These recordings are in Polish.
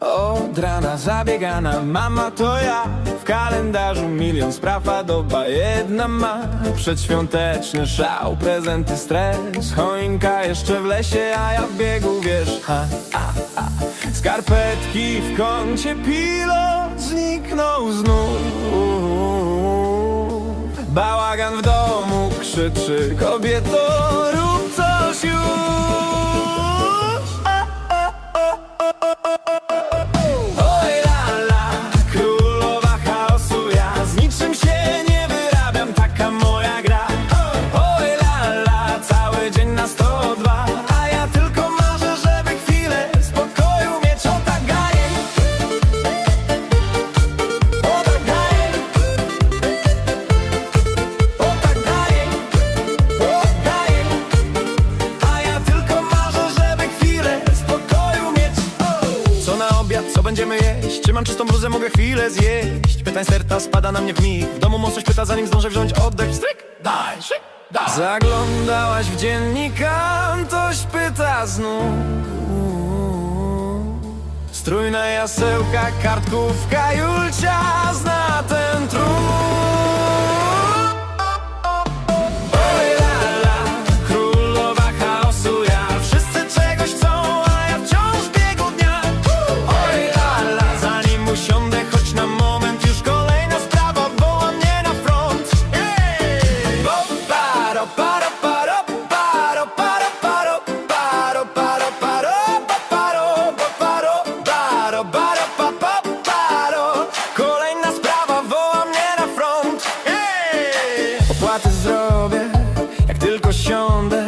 Od rana zabiegana mama to ja. W kalendarzu milion spraw, a doba jedna ma. Przedświąteczny szał, prezenty, stres. Choinka jeszcze w lesie, a ja w biegu, wiesz ha, a, a. Skarpetki w kącie, pilot zniknął znów. Bałagan w domu krzyczy Kobieto, rób coś już jeść? Czy mam czystą bluzę, mogę chwilę zjeść? Pytań serca spada na mnie w mig. W domu mąż pyta, zanim zdążę wziąć oddech. Stryk, daj, szyk, daj! Zaglądałaś w dziennika, ktoś pyta znów. Strój na jasełka, kartkówka, Julcia zna Zrobię, jak tylko siądę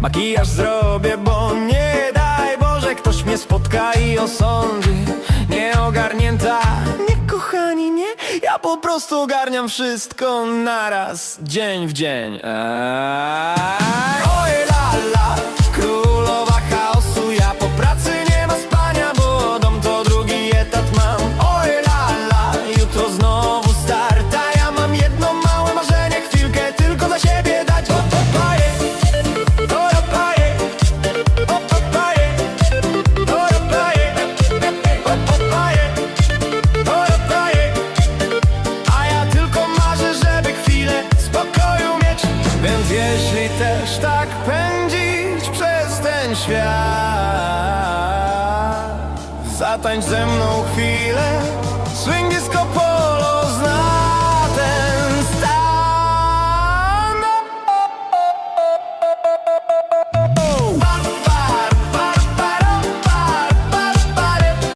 Makijaż zrobię, bo nie daj Boże Ktoś mnie spotka i osądzi. Nieogarnięta, nie kochani, nie? Ja po prostu ogarniam wszystko naraz Dzień w dzień. Eee. Więc jeśli też tak pędzić przez ten świat Zatańcz ze mną chwilę Swing disco